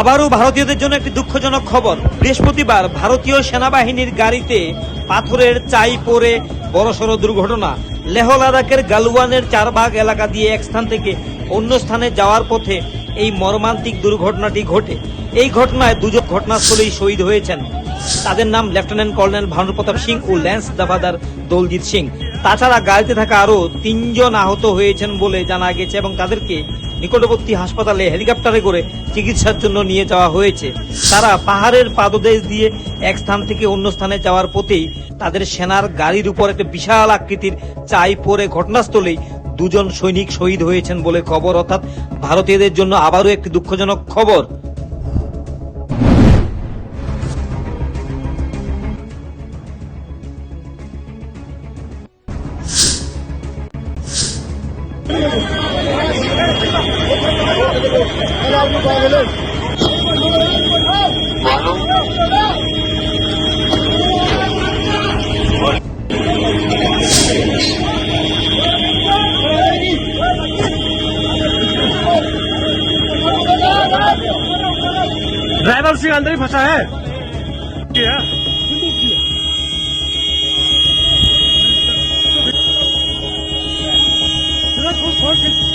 আবারও ভারতীয়দের জন্য একটি দুঃখজনক খবর। বৃহস্পতিবার ভারতীয় সেনাবাহিনীর গাড়িতে পাথরের চাই পড়ে বড়সড় দুর্ঘটনা। লেহ লাদাখের গালওয়ানের চারবাগ এলাকা দিয়ে এক স্থান থেকে অন্য স্থানে যাওয়ার পথে এই মর্মান্তিক দুর্ঘটনাটি ঘটে। এই ঘটনায় দুজন ঘটনাস্থলেই শহীদ হয়েছেন। তাদের নাম লেফটেন্যান্ট কর্নেল ভানুপ্রতাপ সিং ও ল্যান্স দাবাদার দলজিৎ সিং। তাছাড়া গাড়িতে থাকা আরও তিনজন আহত হয়েছেন বলে জানা গেছে এবং তাদেরকে নিকটবর্তী হাসপাতালে হেলিকপ্টারে করে চিকিৎসার জন্য নিয়ে যাওয়া হয়েছে। তারা পাহাড়ের পাদদেশ দিয়ে এক স্থান থেকে অন্য স্থানে যাওয়ার পথেই তাদের সেনার গাড়ির উপর একটা বিশাল আকৃতির চাই পরে ঘটনাস্থলেই দুজন সৈনিক শহীদ হয়েছেন বলে খবর। অর্থাৎ ভারতীয়দের জন্য আবারও একটি দুঃখজনক খবর। ड्राइवर सिंह अंदर ही फंसा है। Working.